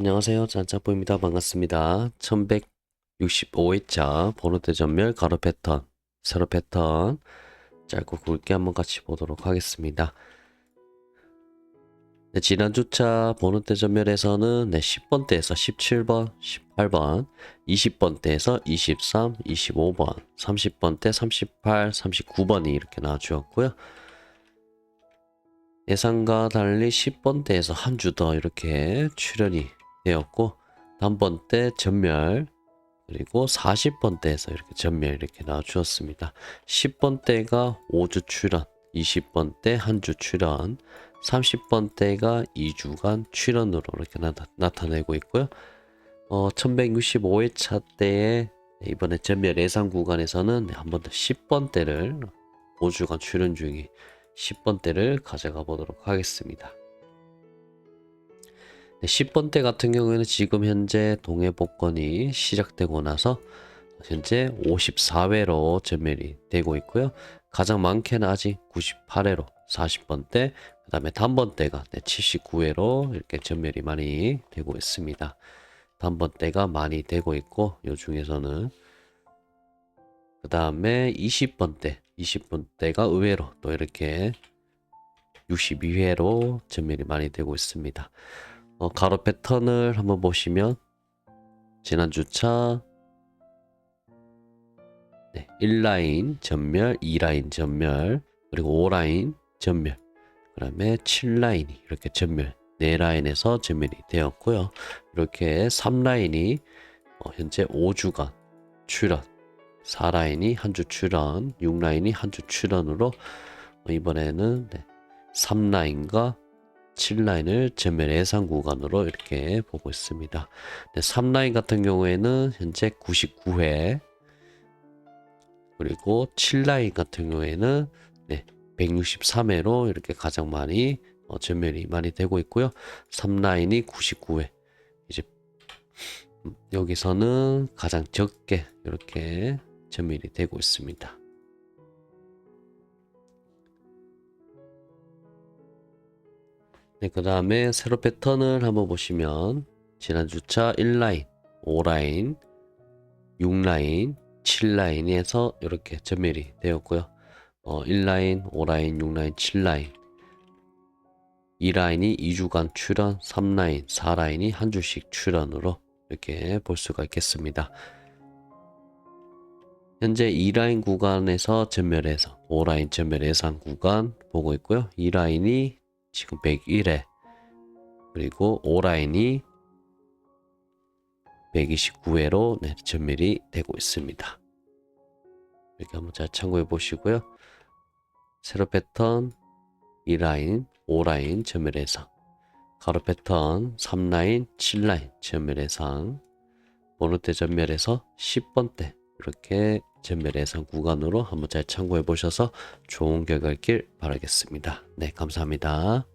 안녕하세요. 짠짜보입니다. 반갑습니다. 1165회차 번호대 전멸 가로 패턴, 세로 패턴 짧고 굵게 한번 같이 보도록 하겠습니다. 네, 지난주차 번호대 전멸에서는 네, 10번대에서 17번, 18번, 20번대에서 23, 25번, 30번대 38, 39번이 이렇게 나와주었고요. 예상과 달리 10번대에서 한 주 더 이렇게 출연이 되었고 단번대 전멸 그리고 40번대에서 이렇게 전멸 이렇게 나와주었습니다. 10번대가 5주 출연, 20번대 한 주 출연, 30번대가 2주간 출연으로 이렇게 나타, 내고 있고요. 어, 1165회차 때에 이번에 전멸 예상 구간에서는 한 번 더 10번대를 5주간 출연 중이 10번대를 가져가 보도록 하겠습니다. 네, 10번대 같은 경우에는 지금 현재 동해 복권이 시작되고 나서 현재 54회로 전멸이 되고 있고요. 가장 많게는 아직 98회로 40번대, 그 다음에 단번대가 79회로 이렇게 전멸이 많이 되고 있습니다. 단번대가 많이 되고 있고, 요 중에서는 그 다음에 20번대, 20번대가 의외로 또 이렇게 62회로 전멸이 많이 되고 있습니다. 어, 가로 패턴을 한번 보시면 지난주차 네, 1라인 전멸, 2라인 전멸, 그리고 5라인 전멸, 그 다음에 7라인이 이렇게 전멸, 4라인에서 전멸이 되었고요. 이렇게 3라인이 어, 현재 5주간 출연, 4라인이 한 주 출연, 6라인이 한 주 출연으로 어, 이번에는 네, 3라인과 7라인을 전멸 예상 구간으로 이렇게 보고 있습니다. 네, 3라인 같은 경우에는 현재 99회 그리고 7라인 같은 경우에는 네, 163회로 이렇게 가장 많이 어, 전멸이 많이 되고 있고요. 3라인이 99회 이제 음, 여기서는 가장 적게 이렇게 전멸이 되고 있습니다. 네, 그 다음에 세로 패턴을 한번 보시면 지난주차 1라인, 5라인, 6라인, 7라인에서 이렇게 전멸이 되었고요. 어, 1라인, 5라인, 6라인, 7라인 2라인이 2주간 출연, 3라인, 4라인이 한 주씩 출연으로 이렇게 볼 수가 있겠습니다. 현재 2라인 구간에서 전멸해서 5라인 전멸 예상 구간 보고 있고요. 2라인이 지금 101회 그리고 5라인이 129회로 네, 전멸이 되고 있습니다. 이렇게 한번 잘 참고해 보시고요. 세로 패턴 2라인, 5라인 전멸 예상 가로 패턴 3라인, 7라인 전멸 예상 번호대 전멸에서 10번대 이렇게 전멸 예상 구간으로 한번 잘 참고해 보셔서 좋은 결과 있길 바라겠습니다. 네, 감사합니다.